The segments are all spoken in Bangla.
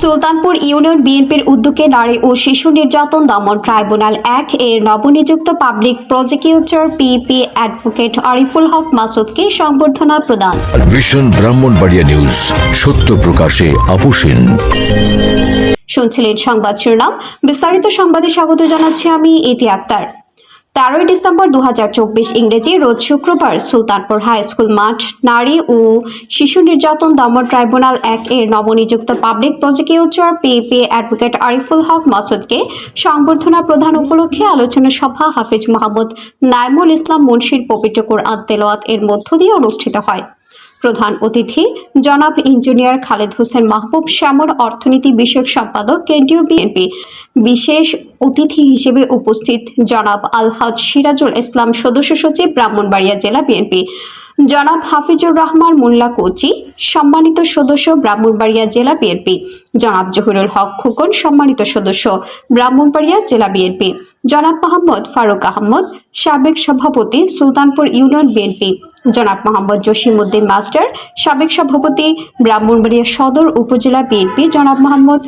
সুলতানপুর ইউনিয়ন বিএনপির উদ্যোগে নারী ও শিশু নির্যাতন দমন ট্রাইব্যুনাল এক এর নবনিযুক্ত public prosecutor PP advocate Ariful Haque মাসুদকে সংবর্ধনা প্রদান। ভিশন ব্রাহ্মণবাড়িয়া নিউজ সত্য প্রকাশে আপোষহীন শুনছিলেন সংবাদ শিরোনাম। বিস্তারিত সংবাদে স্বাগত জানাচ্ছি আমি ইতি আক্তার। তেরোই ডিসেম্বর দু হাজার চব্বিশ ইংরেজি রোজ শুক্রবার সুলতানপুর হাই স্কুল মাঠ, নারী ও শিশু নির্যাতন দমন ট্রাইব্যুনাল এক এর নবনিযুক্ত public prosecutor PP advocate Ariful Haque মাসুদকে সংবর্ধনা প্রদান উপলক্ষে আলোচনা সভা হাফিজ মোহাম্মদ নাইমুল ইসলাম মুন্সির পবিত্র কোরআন এর মধ্য দিয়ে অনুষ্ঠিত হয়। প্রধান অতিথি জনাব ইঞ্জিনিয়ার খালেদ হোসেন মাহবুব শ্যামর অর্থনীতি বিষয়ক সম্পাদক কেন্দ্রীয় বিএনপি। বিশেষ অতিথি হিসেবে উপস্থিত জনাব আলহাজ সিরাজুল ইসলাম, সদস্য সচিব, ব্রাহ্মণবাড়িয়া জেলা বিএনপি। জনাব হাফিজুর রহমান মোল্লা কোচি, সম্মানিত সদস্য, ব্রাহ্মণবাড়িয়া জেলা বিএনপি। জনাব জহিরুল হক খোকন, সম্মানিত সদস্য, ব্রাহ্মণবাড়িয়া জেলা বিএনপি। জনাব মোহাম্মদ ফারুক আহমদ, সাবেক সভাপতি, সুলতানপুর ইউনিয়ন বিএনপি। জনাব মোহাম্মদ জসিমউদ্দিন মাস্টার, সাবেক সভাপতি, ব্রাহ্মণবাড়িয়া সদর উপজেলা বিএনপি। জনাব মোহাম্মদ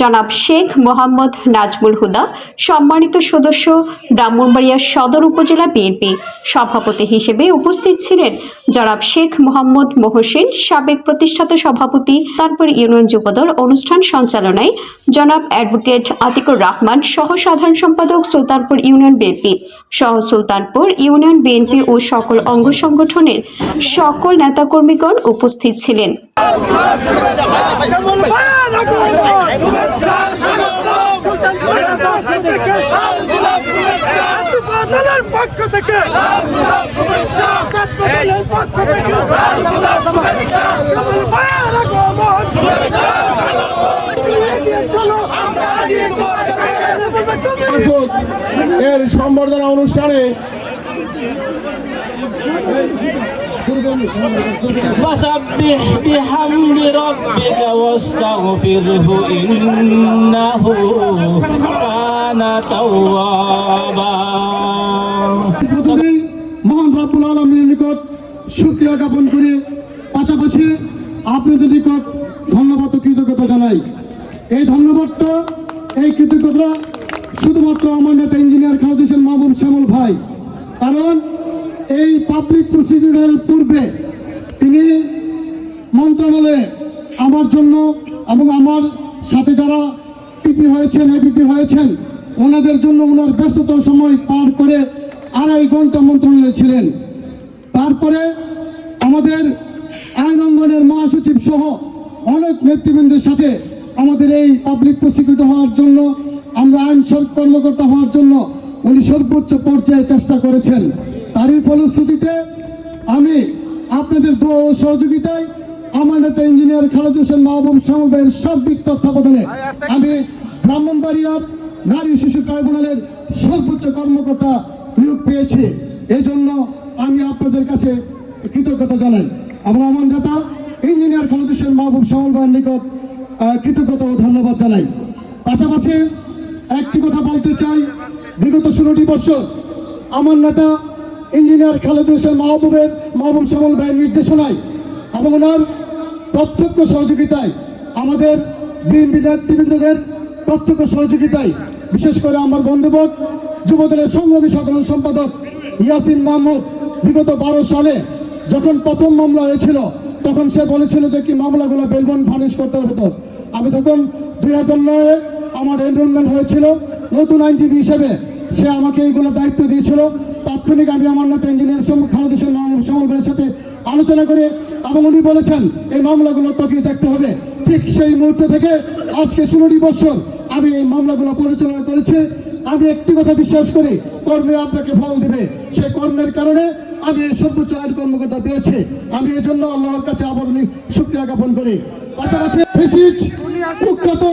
জনাব শেখ মোহাম্মদ নাজমুল হুদা, সম্মানিত সদস্য, ব্রাহ্মণবাড়িয়া সদর উপজেলা বিএনপি সভাপতি হিসেবে উপস্থিত ছিলেন জনাব শেখ মোহাম্মদ মহসিন, সাবেক প্রতিষ্ঠাতা সভাপতি, তারপর ইউনিয়ন যুবদল অনুষ্ঠান সঞ্চালনায় জনাব অ্যাডভোকেট আতিকুর রহমান, সহ সাধারণ সম্পাদক সুলতানপুর ইউনিয়ন বিএনপি, সহ সুলতানপুর ইউনিয়ন বিএনপি ও সকল অঙ্গ সংগঠনের সকল নেতাকর্মীগণ উপস্থিত ছিলেন। এর সম্বর্ধনা অনুষ্ঠানে فسبح بحمد ربك واستغفره إنه كان توابا প্রথমেই মহান রাব্বুল আলমীর নিকট শুক্রিয়া জ্ঞাপন করে পাশাপাশি আপনাদের নিকট ধন্যবাদ ও কৃতজ্ঞতা জানাই এই ধন্যবাদটা এই কৃতজ্ঞতা শুধুমাত্র আমার নেতা ইঞ্জিনিয়ার খালেদ হোসেন মাহবুব শ্যামল ভাই কারণ এই পাবলিক প্রসিডিউরের পূর্বে তিনি মন্ত্রণালয়ে আমার জন্য এবং আমার সাথে যারা পিপি হয়েছেন এপিপি হয়েছেন, ওনাদের জন্য ওনার ব্যস্ততম সময় পার করে আড়াই ঘণ্টা মন্ত্রণালয়ে ছিলেন। তারপরে আমাদের আইন অঙ্গনের মহাসচিব সহ অনেক নেতৃবৃন্দের সাথে আমাদের এই পাবলিক প্রসিকিউটর হওয়ার জন্য, আমরা আইন কর্মকর্তা হওয়ার জন্য উনি সর্বোচ্চ পর্যায়ে চেষ্টা করেছেন। তারই ফলশ্রুতিতে আমি আপনাদের দোয়া ও সহযোগিতায় আমার নেতা ইঞ্জিনিয়ার খালেদ হোসেন মাহবুব ভাইয়ের সার্বিক তত্ত্বাবধানে আমি ব্রাহ্মণবাড়িয়ার নারী শিশু ট্রাইব্যুনালের সর্বোচ্চ কর্মকর্তা নিয়োগ পেয়েছি। এই জন্য আমি আপনাদের কাছে কৃতজ্ঞতা জানাই। এবং আমার নেতা ইঞ্জিনিয়ার খালেদ হোসেন মাহবুব ভাইয়ের নিকট কৃতজ্ঞতা ও ধন্যবাদ জানাই। পাশাপাশি একটি কথা বলতে চাই। বিগত ষোলোটি বছর আমার নেতা ইঞ্জিনিয়ার খালেদ হোসেন মাহবুবের মাহবুব শ্যামল ভাইয়ের নির্দেশনায় এবং ওনার প্রত্যক্ষ সহযোগিতায় আমাদের বিএনপি নেতৃবৃন্দদের প্রত্যক্ষ সহযোগিতায়, বিশেষ করে আমার বন্ধুবর যুবদলের সংগ্রামী সাধারণ সম্পাদক ইয়াসিন মাহমুদ বিগত বারো সালে যখন প্রথম মামলা হয়েছিল, তখন সে বলেছিল যে কি মামলাগুলো বেলবন ফার্নিশ করতে হতো আমি তখন দুই হাজার নয়ে আমার এনরোলমেন্ট হয়েছিল, নতুন আইনজীবী হিসেবে সে আমাকে এইগুলো দায়িত্ব দিয়েছিল। তাৎক্ষণিক আমি আমার নেতা ইঞ্জিনিয়ার খালেদ হোসেন ভাইয়ের সাথে আলোচনা করে এবং উনি বলেছেন, এই মামলাগুলো তোকে দেখতে হবে। ঠিক সেই মুহূর্ত থেকে আজকে ষোলোটি বছর আমি এই মামলাগুলো পরিচালনা করেছি। আমি একটি কথা বিশ্বাস করি, কর্মে আপনাকে ফল দিবে। সেই কর্মের কারণে আমি এই সর্বোচ্চ আইন কর্মকর্তা পেয়েছি। আমি এই জন্য আল্লাহর কাছে আবার শুক্রিয়া জ্ঞাপন করি। পাশাপাশি কুখ্যাত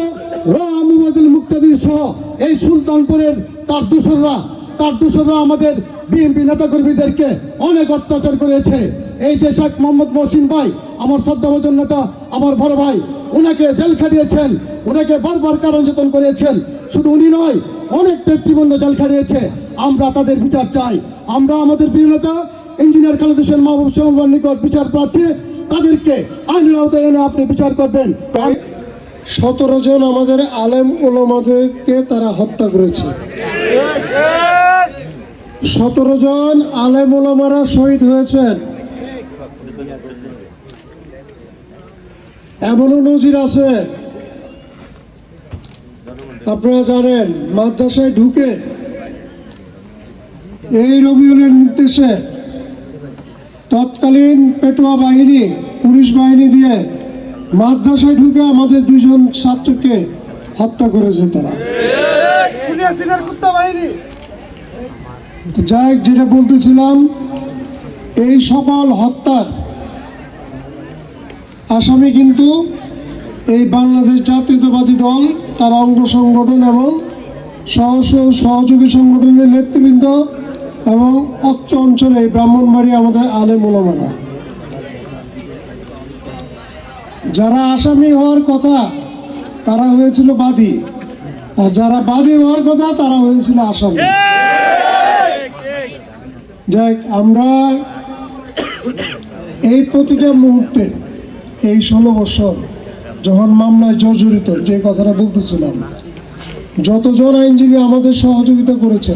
রামুবাদুল মুক্তাদির সহ এই সুলতানপুরের তার দূষররা তার দূষররা আমাদের বিএনপি নেতাকর্মীদেরকে অনেক অত্যাচার করেছে। এই যে শেখ মোহাম্মদ মহসিন ভাই, আমার শ্রদ্ধাভোজন নেতা, আমার বড় ভাই ওনাকে জেল খাটিয়েছেন ওনাকে বারবার কারণ যতন করেছেন। শুধু উনি নয়, অনেক ব্যক্তিবন্ধ জেল খাটিয়েছে। আমরা তাদের বিচার চাই। আমরা আমাদের প্রিয় নেতা, ইঞ্জিনিয়ার খালেদ হোসেন মাহবুব সোহমান নিকট বিচার প্রার্থী, তাদেরকে আইনের আওতায় এনে আপনি বিচার করবেন। সতেরো জন আমাদের আলেম ওলামাদেরকে তারা হত্যা করেছে। সতেরো জন আলেম ওলামারা শহীদ হয়েছেন। এমনও নজির আছে। আপনারা জানেন, মাদ্রাসায় ঢুকে এই রবিউলের নির্দেশে তৎকালীন পেটোয়া বাহিনী, পুলিশ বাহিনী দিয়ে মাদ্রাসায় ঢুকে আমাদের দুজন ছাত্রকে হত্যা করেছে তারা। যাই যেটা বলতেছিলাম, এই সকল হত্যার আসামি কিন্তু এই বাংলাদেশ জাতীয়তাবাদী দল, তার অঙ্গ সংগঠন এবং সহ সহ, সহযোগী সংগঠনের নেতৃবৃন্দ এবং অত্র অঞ্চলে ব্রাহ্মণবাড়ি আমাদের আলে ওলামারা যারা আসামি হওয়ার কথা, তারা হয়েছিল বাদী। আর যারা বাদী হওয়ার কথা, তারা হয়েছিল আসামি। যাক, আমরা এই প্রতিটা মুহূর্তে, এই ষোলো বছর যখন মামলায় জর্জরিত, যে কথাটা বলতেছিলাম, যতজন আইনজীবী আমাদের সহযোগিতা করেছে,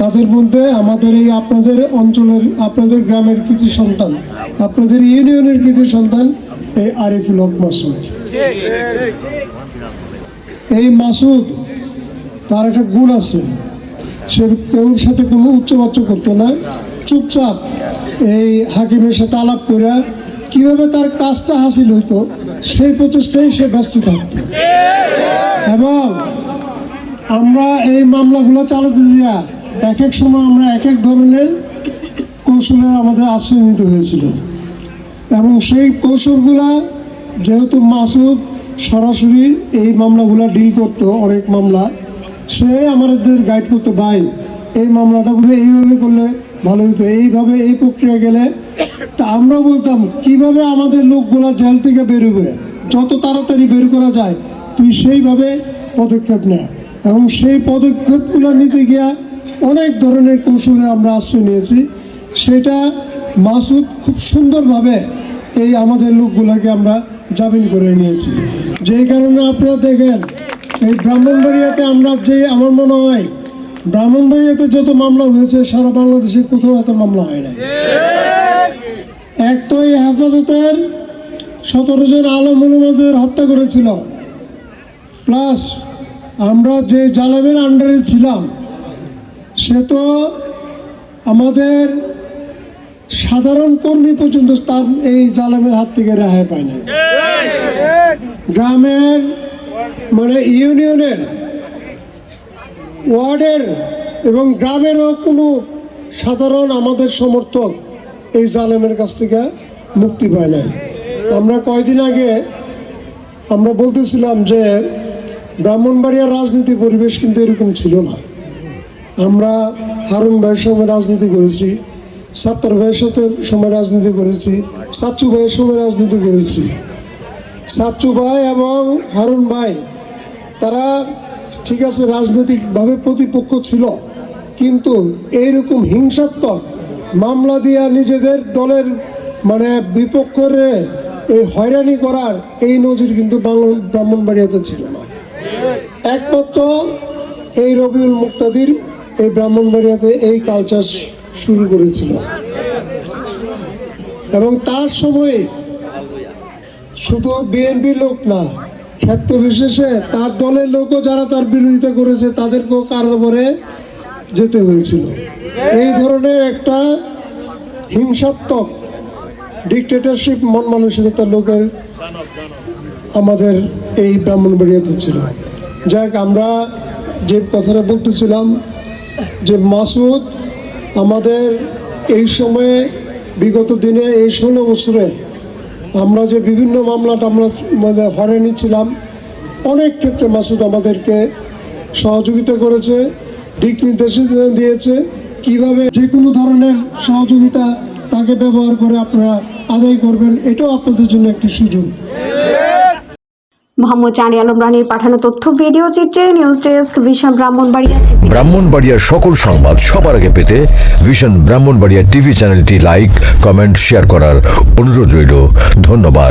তাদের মধ্যে আমাদের এই আপনাদের অঞ্চলের, আপনাদের গ্রামের কৃতি সন্তান, আপনাদের ইউনিয়নের কৃতি সন্তান, এই আরিফুল হক মাসুদ। এই মাসুদ, তার একটা গুণ আছে। সে কেউর সাথে কোনো উচ্চবাচ্য করতো না। চুপচাপ এই হাকিমের সাথে আলাপ করে কীভাবে তার কাজটা হাসিল হইতো, সেই প্রচেষ্টায় সে ব্যস্ত থাকতো। এবং আমরা এই মামলাগুলো চালাতে দিয়া এক এক সময় আমরা এক এক ধরনের কৌশলের আমাদের আশ্রয় নিতে হয়েছিল। এবং সেই কৌশলগুলা যেহেতু মাসুদ সরাসরি এই মামলাগুলো ডিল করতো, অনেক মামলা সে আমাদের গাইড করতো, ভাই, এই মামলাটা বলে এইভাবে করলে ভালো হতো, এইভাবে এই প্রক্রিয়া গেলে। তা আমরা বলতাম, কীভাবে আমাদের লোকগুলো জেল থেকে বেরোবে? যত তাড়াতাড়ি বের করা যায়, তুই সেইভাবে পদক্ষেপ নেয় এবং সেই পদক্ষেপগুলো নিতে গিয়া অনেক ধরনের কৌশলে আমরা আশ্রয় নিয়েছি। সেটা মাসুদ খুব সুন্দরভাবে এই আমাদের লোকগুলোকে আমরা জামিন করে নিয়েছি। যেই কারণে আপনারা দেখেন এই ব্রাহ্মণবাড়িয়াতে আমরা যে আমার মনে হয় ব্রাহ্মণবাড়িয়াতে যত মামলা হয়েছে সারা বাংলাদেশে কোথাও এত মামলা হয় না এক তো এই হেফাজতের সতেরো জন আলম হনুমানদের হত্যা করেছিল। প্লাস আমরা যে জালামের আন্ডারে ছিলাম সে তো আমাদের সাধারণ কর্মী পর্যন্ত তার এই জালামের হাত থেকে রেহাই পায় না গ্রামের মানে ইউনিয়নের ওয়ার্ডের এবং গ্রামেরও কোনো সাধারণ আমাদের সমর্থক এই জালেমের কাছ থেকে মুক্তি পায় নাই। আমরা কয়দিন আগে আমরা বলতেছিলাম যে ব্রাহ্মণবাড়িয়ার রাজনীতি পরিবেশ কিন্তু এরকম ছিল না। আমরা হারুন ভাইয়ের সময় রাজনীতি করেছি, সাত্তার ভাইয়ের সাথে সময় রাজনীতি করেছি, সাচ্চু ভাইয়ের সময় রাজনীতি করেছি। সাচ্চু ভাই এবং হারুন ভাই তারা ঠিক আছে রাজনৈতিকভাবে প্রতিপক্ষ ছিল, কিন্তু এইরকম হিংসাত্মক মামলা দিয়া নিজেদের দলের মানে বিপক্ষরে এই হয়রানি করার এই নজির কিন্তু ব্রাহ্মণবাড়িয়াতে ছিল না। একমাত্র এই রবিউল মুক্তাদির এই ব্রাহ্মণবাড়িয়াতে এই কালচার শুরু করেছিল। এবং তার সময়ে শুধু বিএনপির লোক না ক্ষেত্র বিশেষে তার দলের লোকও যারা তার বিরোধিতা করেছে, তাদেরকেও কারাগারে যেতে হয়েছিল? এই ধরনের একটা হিংসাত্মক ডিকটেটরশিপ মন মানসিকতার লোকের আমাদের এই ব্রাহ্মণবাড়িয়াতে ছিল। যাক আমরা যে কথাটা বলতেছিলাম যে মাসুদ আমাদের এই সময়ে বিগত দিনে এই ষোলো বছরে আমরা যে বিভিন্ন মামলাটা আমরা মানে হরে নিচ্ছিলাম, অনেক ক্ষেত্রে মাসুদ আমাদেরকে সহযোগিতা করেছে, দিক নির্দেশ দিয়েছে, কীভাবে যে কোনো ধরনের সহযোগিতা তাকে ব্যবহার করে আপনারা আদায় করবেন, এটাও আপনাদের জন্য একটি সুযোগ। মোহাম্মদ আলম রানীর পাঠানো তথ্য, ভিডিও চিত্রে নিউজ ডেস্ক সকল সংবাদ সবার আগে পেতে ব্রাহ্মণবাড়িয়া টিভি চ্যানেলটি লাইক, কমেন্ট, শেয়ার করার অনুরোধ রইল। ধন্যবাদ।